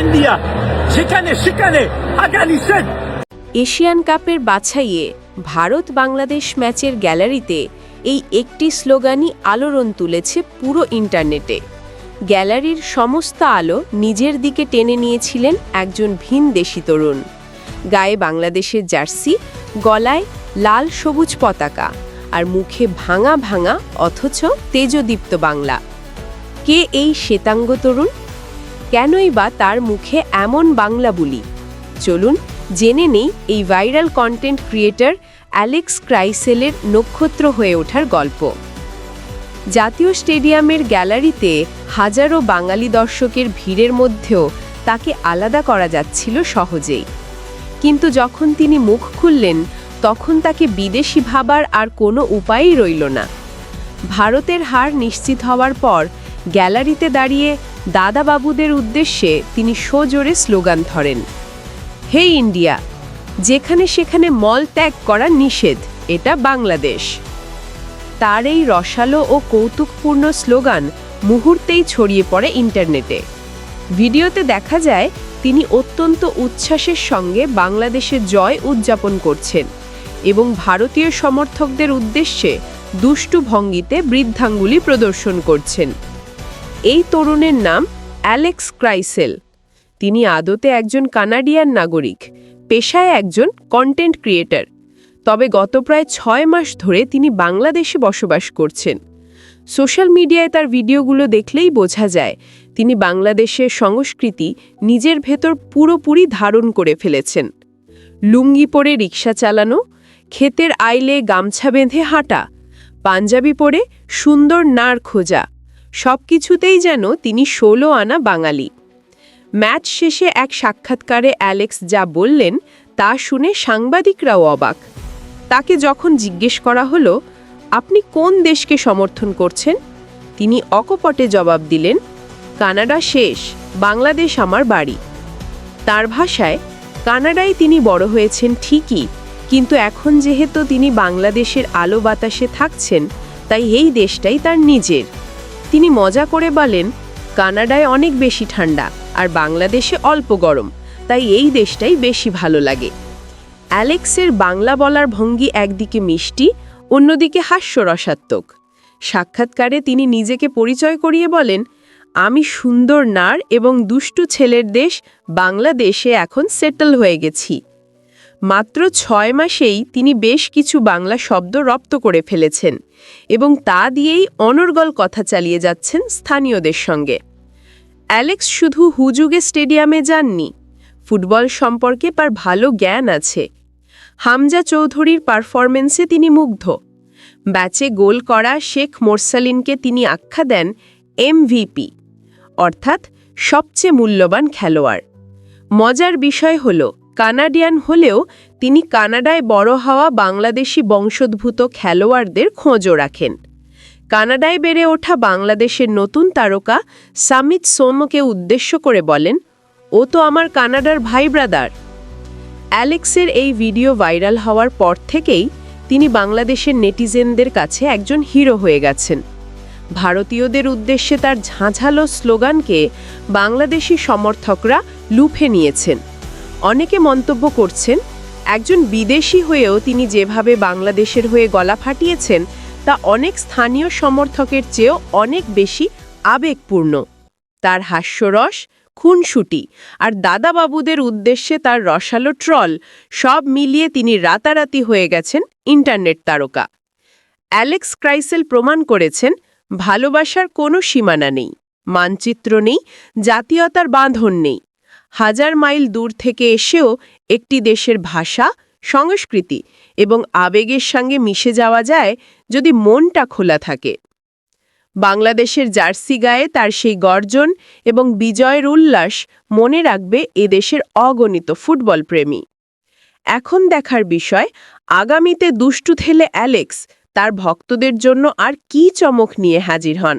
India. সেখানে সেখানে Asian কাপের বাছাইয়ে ভারত বাংলাদেশ ম্যাচের গ্যালারিতে এই একটি স্লোগানই আলোড়ন তুলেছে পুরো ইন্টারনেটে। গ্যালারির সমস্ত আলো নিজের দিকে টেনে নিয়েছিলেন একজন ভিন দেশি তরুণ। গায়ে বাংলাদেশের জার্সি, গলায় লাল সবুজ পতাকা আর মুখে ভাঙা ভাঙা অথচ তেজদীপ্ত বাংলা। কে এই শ্বেতাঙ্গ তরুণ? কেনই বা তার মুখে এমন বাংলা বুলি? চলুন জেনে নেই এই ভাইরাল কন্টেন্ট ক্রিয়েটর অ্যালেক্স ক্রাইসেলের নক্ষত্র হয়ে ওঠার গল্প। জাতীয় স্টেডিয়ামের গ্যালারিতে হাজারো বাঙালি দর্শকের ভিড়ের মধ্যেও তাকে আলাদা করা যাচ্ছিল সহজেই। কিন্তু যখন তিনি মুখ খুললেন, তখন তাকে বিদেশি ভাবার আর কোনো উপায়ই রইল না। ভারতের হার নিশ্চিত হওয়ার পর গ্যালারিতে দাঁড়িয়ে দাদাবাবুদের উদ্দেশ্যে তিনি সোজোরে স্লোগান ধরেন, হে ইন্ডিয়া, যেখানে সেখানে মল ত্যাগ করা নিষেধ, এটা বাংলাদেশ। তার এই রসালো ও কৌতুকপূর্ণ স্লোগান মুহূর্তেই ছড়িয়ে পড়ে ইন্টারনেটে। ভিডিওতে দেখা যায়, তিনি অত্যন্ত উচ্ছ্বাসের সঙ্গে বাংলাদেশে জয় উদযাপন করছেন এবং ভারতীয় সমর্থকদের উদ্দেশ্যে দুষ্টু ভঙ্গিতে বৃদ্ধাঙ্গুলি প্রদর্শন করছেন। এই তরুণের নাম অ্যালেক্স ক্রাইসেল। তিনি আদতে একজন কানাডিয়ান নাগরিক, পেশায় একজন কন্টেন্ট ক্রিয়েটার। তবে গত প্রায় ছয় মাস ধরে তিনি বাংলাদেশে বসবাস করছেন। সোশ্যাল মিডিয়ায় তার ভিডিওগুলো দেখলেই বোঝা যায়, তিনি বাংলাদেশের সংস্কৃতি নিজের ভেতর পুরোপুরি ধারণ করে ফেলেছেন। লুঙ্গি পরে রিক্সা চালানো, ক্ষেতের আইলে গামছা বেঁধে হাঁটা, পাঞ্জাবি পরে সুন্দর নার খোঁজা সব কিছুতেই যেন তিনি ষোলো আনা বাঙালি। ম্যাচ শেষে এক সাক্ষাৎকারে অ্যালেক্স যা বললেন, তা শুনে সাংবাদিকরাও অবাক। তাকে যখন জিজ্ঞেস করা হলো, আপনি কোন দেশকে সমর্থন করছেন? তিনি অকপটে জবাব দিলেন, কানাডা শেষ, বাংলাদেশ আমার বাড়ি। তার ভাষায়, কানাডায় তিনি বড় হয়েছেন ঠিকই, কিন্তু এখন যেহেতু তিনি বাংলাদেশের আলো বাতাসে থাকছেন, তাই এই দেশটাই তার নিজের। তিনি মজা করে বলেন, কানাডায় অনেক বেশি ঠান্ডা আর বাংলাদেশে অল্প গরম, তাই এই দেশটাই বেশি ভালো লাগে। অ্যালেক্সের বাংলা বলার ভঙ্গি একদিকে মিষ্টি, অন্যদিকে হাস্যরসাত্মক। সাক্ষাৎকারে তিনি নিজেকে পরিচয় করিয়ে বলেন, আমি সুন্দর নার এবং দুষ্টু ছেলের দেশ বাংলাদেশে এখন সেটেল হয়ে গেছি। মাত্র ছয় মাসেই তিনি বেশ কিছু বাংলা শব্দ রপ্ত করে ফেলেছেন এবং তা দিয়েই অনর্গল কথা চালিয়ে যাচ্ছেন স্থানীয়দের সঙ্গে। অ্যালেক্স শুধু হুজুগে স্টেডিয়ামে যাননি, ফুটবল সম্পর্কে তার ভালো জ্ঞান আছে। হামজা চৌধুরীর পারফরমেন্সে তিনি মুগ্ধ। ব্যাচে গোল করা শেখ মোরসালিনকে তিনি আখ্যা দেন এমভিপি, অর্থাৎ সবচেয়ে মূল্যবান খেলোয়াড়। মজার বিষয় হল কানাডিয়ান হলেও তিনি কানাডায় বড় হওয়া বাংলাদেশি বংশোদ্ভূত খেলোয়াড়দের খোঁজও রাখেন। কানাডায় বেড়ে ওঠা বাংলাদেশের নতুন তারকা সামিত সোমকে উদ্দেশ্য করে বলেন, ও তো আমার কানাডার ভাই ব্রাদার। অ্যালেক্সের এই ভিডিও ভাইরাল হওয়ার পর থেকেই তিনি বাংলাদেশের নেটিজেনদের কাছে একজন হিরো হয়ে গেছেন। ভারতীয়দের উদ্দেশ্যে তার ঝাঁঝালো স্লোগানকে বাংলাদেশি সমর্থকরা লুফে নিয়েছেন। অনেকে মন্তব্য করছেন, একজন বিদেশি হয়েও তিনি যেভাবে বাংলাদেশের হয়ে গলা ফাটিয়েছেন, তা অনেক স্থানীয় সমর্থকের চেয়েও অনেক বেশি আবেগপূর্ণ। তার হাস্যরস, খুনসুটি আর দাদাবাবুদের উদ্দেশ্যে তার রসালো ট্রল সব মিলিয়ে তিনি রাতারাতি হয়ে গেছেন ইন্টারনেট তারকা। অ্যালেক্স ক্রাইসেল প্রমাণ করেছেন, ভালোবাসার কোনো সীমানা নেই, মানচিত্র নেই, জাতীয়তার বাঁধন নেই। হাজার মাইল দূর থেকে এসেও একটি দেশের ভাষা, সংস্কৃতি এবং আবেগের সঙ্গে মিশে যাওয়া যায় যদি মনটা খোলা থাকে। বাংলাদেশের জার্সি গায়ে তার সেই গর্জন এবং বিজয়ের উল্লাস মনে রাখবে এদেশের অগণিত ফুটবল প্রেমী। এখন দেখার বিষয়, আগামীতে দুষ্টু থেলে অ্যালেক্স তার ভক্তদের জন্য আর কি চমক নিয়ে হাজির হন?